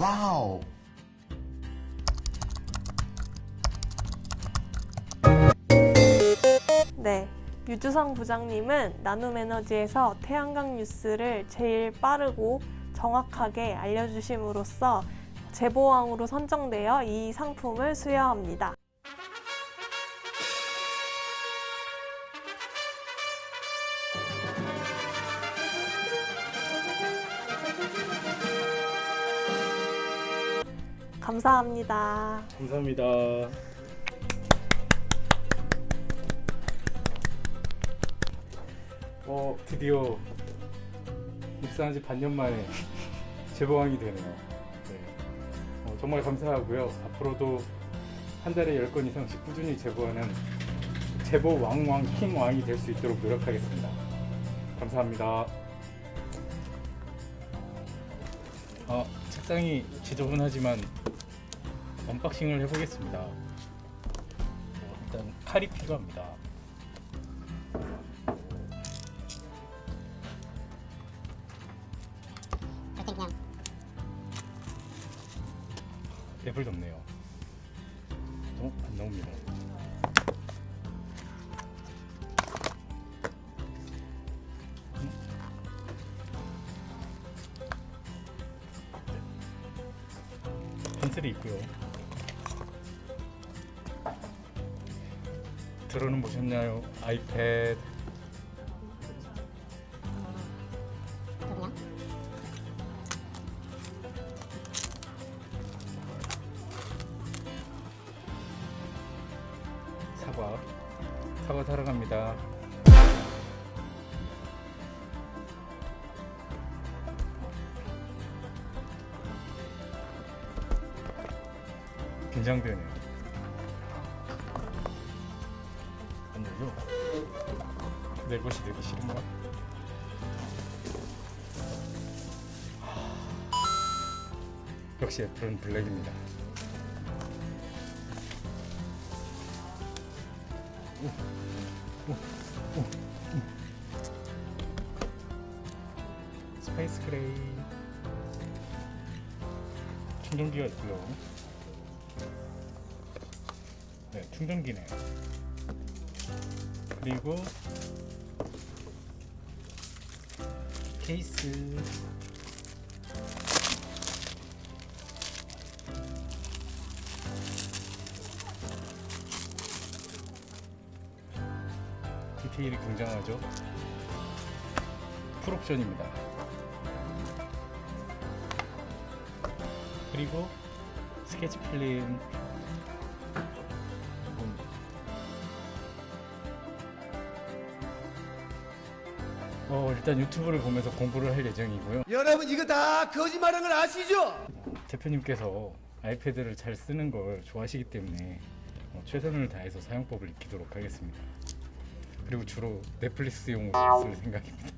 와우. 네. 유주성 부장님은 나눔 에너지에서 태양광 뉴스를 제일 빠르고 정확하게 알려주심으로써 제보왕으로 선정되어 이 상품을 수여합니다. 감사합니다. 감사합니다. 어, 드디어 입사한 지 반년 만에 재보왕이 되네요. 네. 어, 정말 감사하고요. 앞으로도 한 달에 10건 이상씩 꾸준히 제보하는 제보 왕왕 킹 왕이 될 수 있도록 노력하겠습니다. 감사합니다. 아, 책상이 지저분하지만 언박싱을 해보겠습니다. 어, 일단 칼이 필요합니다. 랩을 덮네요. 어? 안 나옵니다. 음? 펜슬이 있고요. 들어는 보셨나요? 아이패드 그냥 사과 사과 사러 갑니다. 긴장되네요. 안 열려? 내 것이 되기 싫은가? 역시 애플은 블랙입니다. 스페이스 그레이 충전기가 있고요 네 충전기네요 그리고 케이스. 디테일이 굉장하죠? 풀옵션입니다. 그리고 스케치 필름 어, 일단 유튜브를 보면서 공부를 할 예정이고요. 여러분 이거 다 거짓말한 걸 아시죠? 대표님께서 아이패드를 잘 쓰는 걸 좋아하시기 때문에 어, 최선을 다해서 사용법을 익히도록 하겠습니다. 그리고 주로 넷플릭스용으로 쓸 생각입니다.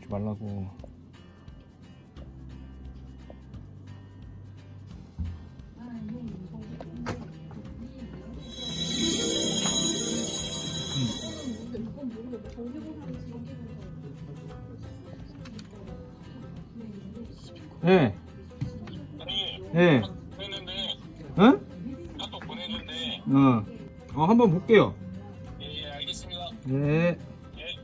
좀 말라고. 네. 네. 했는데 응? 카톡 보내는데 어. 어, 한번 볼게요. 예, 예 알겠습니다. 네. 예.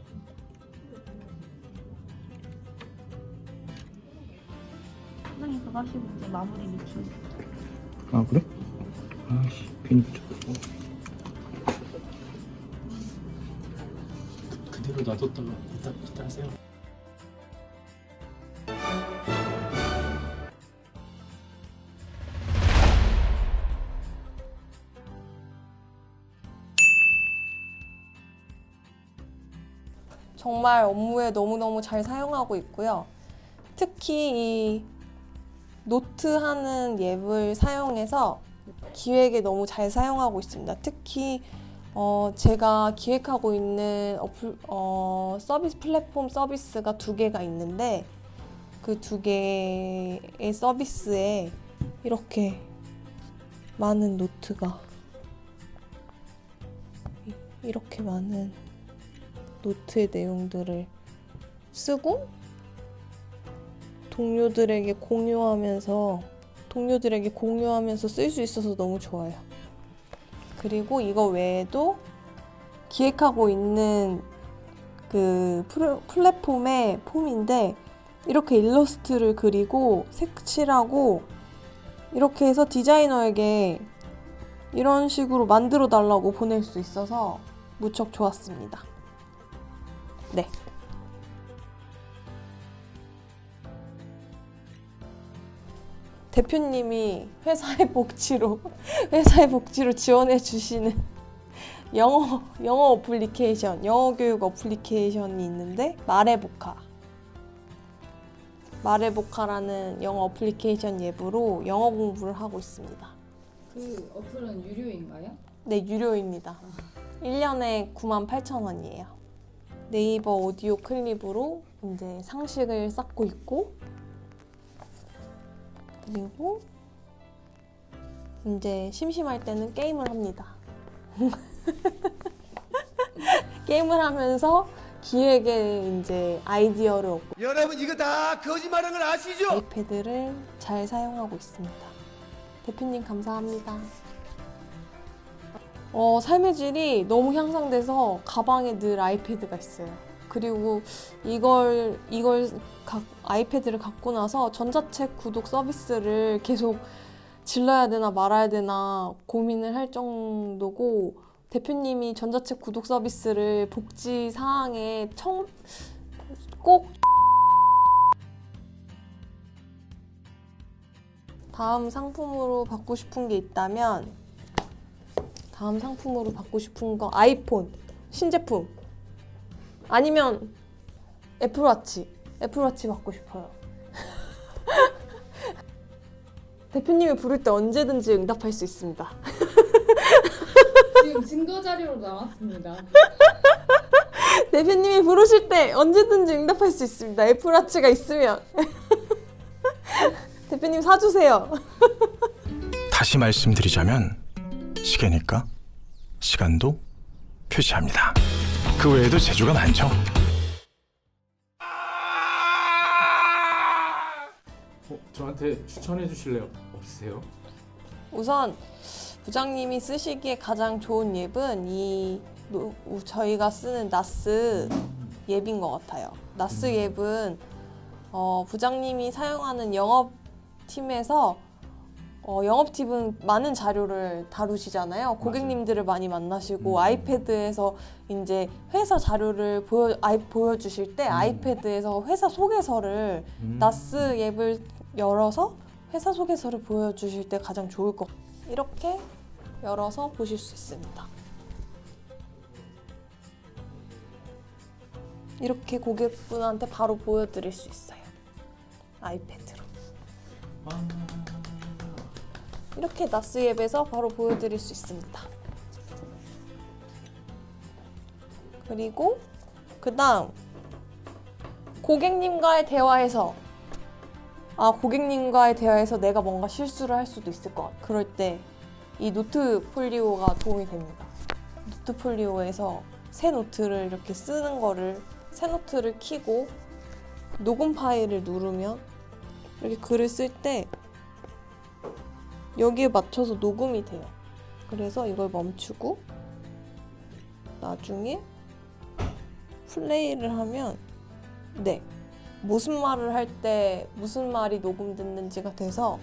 사장님 그거 하시고 이제 마무리 미팅 아, 그래? 아씨, 괜히 붙였다. 그대로 놔뒀다가 이따 이따 하세요. 정말 업무에 너무너무 잘 사용하고 있고요. 특히 이 노트하는 앱을 사용해서 기획에 너무 잘 사용하고 있습니다. 특히 어, 제가 기획하고 있는 어플, 어, 서비스 플랫폼 서비스가 두 개가 있는데 그 두 개의 서비스에 이렇게 많은 노트가 이- 이렇게 많은 노트의 내용들을 쓰고 동료들에게 공유하면서 동료들에게 공유하면서 쓸 수 있어서 너무 좋아요. 그리고 이거 외에도 기획하고 있는 그 플랫폼의 폼인데 이렇게 일러스트를 그리고 색칠하고 이렇게 해서 디자이너에게 이런 식으로 만들어 달라고 보낼 수 있어서 무척 좋았습니다. 네. 대표님이 회사의 복지로 회사의 복지로 지원해 주시는 영어 영어 어플리케이션, 영어 교육 어플리케이션이 있는데 말해보카. 말해보카라는 영어 어플리케이션 앱으로 영어 공부를 하고 있습니다. 그 어플은 유료인가요? 네, 유료입니다. 1년에 98,000 원이에요. 네이버 오디오 클립으로 이제 상식을 쌓고 있고 그리고 이제 심심할 때는 게임을 합니다. 게임을 하면서 기획에 이제 아이디어를 얻고 여러분 이거 다 거짓말한 걸 아시죠? 아이패드를 잘 사용하고 있습니다. 대표님 감사합니다. 어, 삶의 질이 너무 향상돼서 가방에 늘 아이패드가 있어요. 그리고 이걸 이걸 가- 아이패드를 갖고 나서 전자책 구독 서비스를 계속 질러야 되나 말아야 되나 고민을 할 정도고 대표님이 전자책 구독 서비스를 복지 사항에 청 꼭 다음 상품으로 받고 싶은 게 있다면 다음 상품으로 받고 싶은 거 아이폰 신제품 아니면 애플워치 애플워치 받고 싶어요. 대표님이 부를 때 언제든지 응답할 수 있습니다. 지금 증거 자료로 나왔습니다. 대표님이 부르실 때 언제든지 응답할 수 있습니다. 애플워치가 있으면 대표님 사주세요. 다시 말씀드리자면 시계니까 시간도 표시합니다. 그 외에도 재주가 많죠. 어, 저한테 추천해 주실래요? 없으세요? 우선 부장님이 쓰시기에 가장 좋은 앱은 이 노- 우- 저희가 쓰는 나스 앱인 것 같아요. 나스 앱은 어, 부장님이 사용하는 영업 팀에서 어, 영업팀은 많은 자료를 다루시잖아요. 고객님들을 많이 만나시고 음. 아이패드에서 이제 회사 자료를 보여 아이, 보여주실 때 음. 아이패드에서 회사 소개서를 음. 나스 앱을 열어서 회사 소개서를 보여주실 때 가장 좋을 것 같아요. 이렇게 열어서 보실 수 있습니다. 이렇게 고객분한테 바로 보여드릴 수 있어요. 아이패드로. 이렇게 나스 앱에서 바로 보여드릴 수 있습니다. 그리고 그 다음 고객님과의 대화에서 아 고객님과의 대화에서 내가 뭔가 실수를 할 수도 있을 것 같아. 그럴 때 이 노트 폴리오가 도움이 됩니다. 노트 폴리오에서 새 노트를 이렇게 쓰는 거를 새 노트를 키고 녹음 파일을 누르면 이렇게 글을 쓸때 여기에 맞춰서 녹음이 돼요. 그래서 이걸 멈추고 나중에 플레이를 하면 네 무슨 말을 할 때 무슨 말이 녹음됐는지가 돼서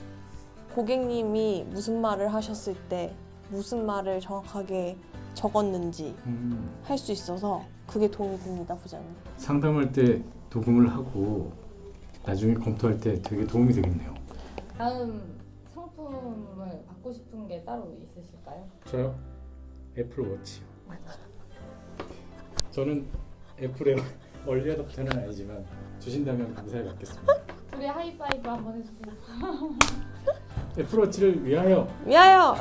고객님이 무슨 말을 하셨을 때 무슨 말을 정확하게 적었는지 음, 할수 있어서 그게 도움이 됩니다, 부장님. 상담할 때 녹음을 하고 나중에 검토할 때 되게 도움이 되겠네요. 다음 상품을 받고 싶은 게 따로 있으실까요? 저요? 애플 워치요. 저는 애플의 얼리 어답터는 아니지만 주신다면 감사히 받겠습니다. 둘이 하이파이브 한번 해주세요. 애플 워치를 위하여 미아요.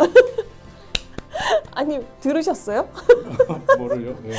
아니 들으셨어요? 뭐를요? 네.